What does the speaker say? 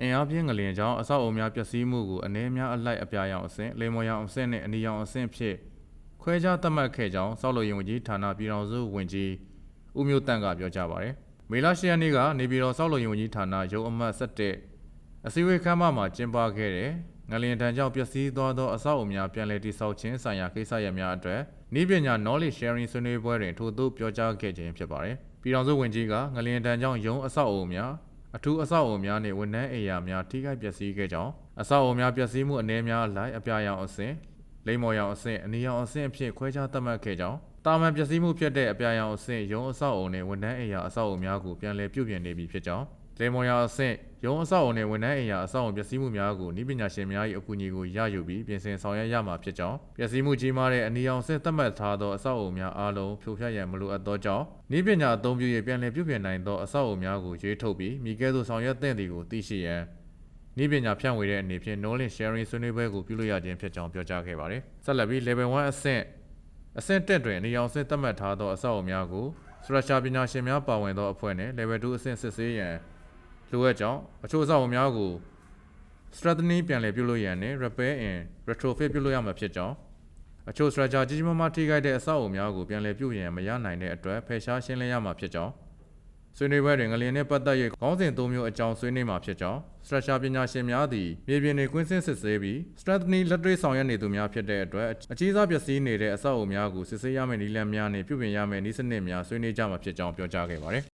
အင်အားပြင်းငလျင်ကြောင့်အဆောက်အအုံများပျက်စီးမှုကိုအနေများအလိုက်အပြာရောင်အဆင့်လေမော်ရောင်အဆင့်နဲ့အနီရောင်အဆင့်ဖြင့်ခွဲခြားသတ်မှတ်ခဲ့ကြောင်းစောက်လို့ရင်ဝန်ကြီးဌာနပြည်ထောင်စုဝန်ကြီးဦးမျိုးတန့်ကပြောကြားပါတယ်။မေလ10ရက်နေ့ကနေပြည်တော်စောက်လို့ရင်ဝန်ကြီးဌာနရုံးအမှတ်17အစည်းအဝေးခန်းမမှာကျင်းပခဲ့တဲ့ငလျင်တန်းကြောင့်ပျက်စီးသွားသောအဆောက်အအုံများပြန်လည်တည်ဆောက်ခြင်းဆိုင်ရာကိစ္စရပ်များအတွက်ဤပညာ knowledge sharing ဆွေးနွေးပွဲတွင်ထို့သို့ပြောကြားခဲ့ခြင်းဖြစ်ပါတယ်။ပြည်ထောင်စုဝန်ကြီးကငလျင်တန်းကြောင့်ရုံးအဆောက်အအုံများ အထူးအဆောက်အအုံများနှင့်ဝန်ထမ်းအိမ်ယာများထိခိုက်ပျက်စီးခဲ့ကြောင်းအဆောက်အအုံများပျက်စီးမှုအနေများအလိုက်အပြာရောင်အဆင့်လိမ္မော်ရောင်အဆင့်အနီရောင်အဆင့်အဖြစ်ခွဲခြားသတ်မှတ်ခဲ့ကြောင်းတာမန်ပျက်စီးမှုဖြစ်တဲ့အပြာရောင်အဆင့်ရုံးအဆောက်အအုံနှင့်ဝန်ထမ်းအိမ်ယာအဆောက်အအုံများကိုပြန်လည်ပြုပြင်နေပြီဖြစ်ကြောင်း လေမော်ရောင်အဆင့်ရုံးအဆောက်အအုံနှင့်ဝန်ထမ်းအိမ်ယာအဆောက်အအုံပျက်စီးမှုများကိုဤပညာရှင်များ၏အကူအညီကိုရယူပြီးပြင်ဆင်ဆောင်ရွက်ရမှာဖြစ်ကြောင်းပျက်စီးမှုကြီးမားတဲ့အနီရောင်အဆင့်သတ်မှတ်ထားသောအဆောက်အအုံများအားလုံးဖြိုဖျက်ရန်မလိုအပ်သောကြောင့်ဤပညာအသုံးပြု၍ပြန်လည်ပြုပြင်နိုင်သောအဆောက်အအုံများကိုရွေးထုတ်ပြီးမိကဲသို့ဆောင်ရွက်သင့်သည်ကိုသိရှိရန်ဤပညာဖြန့်ဝေတဲ့အနေဖြင့် knowledge sharing ဆွေးနွေးပွဲကိုပြုလုပ်ရခြင်းဖြစ်ကြောင်းပြောကြားခဲ့ပါတယ်။ဆက်လက်ပြီး level 1အဆင့်အဆင့်တက်တွင်နေအောင်အဆင့်သတ်မှတ်ထားသောအဆောက်အအုံများကို structure ပညာရှင်များပါဝင်သောအဖွဲ့နှင့် level 2အဆင့်စစ်ဆေးရန် လိုအပ်ကြောင်းအချို့အဆောက်အအုံများကို strengthening ပြန်လည်ပြုလုပ်ရန်နှင့် repair and retrofit ပြုလုပ်ရမှာဖြစ်ကြောင်းအချို့ structure ကြီးကြီးမားမားထိခိုက်တဲ့အဆောက်အအုံများကိုပြန်လည်ပြုပြင်ရန်မရနိုင်တဲ့အတွက်ဖယ်ရှားရှင်းလင်းရမှာဖြစ်ကြောင်းဆွေးနွေးပွဲတွင်ငလျင်နှင့်ပတ်သက်၍ခေါင်းစဉ်၃မျိုးအကြောင်းဆွေးနွေးမှာဖြစ်ကြောင်း structure ပညာရှင်များသည်မြေပြင်တွင်ကွင်းဆင်းစစ်ဆေးပြီး strengthening လက်တွေ့ဆောင်ရွက်နေသူများဖြစ်တဲ့အတွက်အကြီးစားပျက်စီးနေတဲ့အဆောက်အအုံများကိုစစ်ဆေးရမယ့်နည်းလမ်းများနှင့်ပြုပြင်ရမယ့်နည်းစနစ်များဆွေးနွေးကြမှာဖြစ်ကြောင်းပြောကြားခဲ့ပါတယ်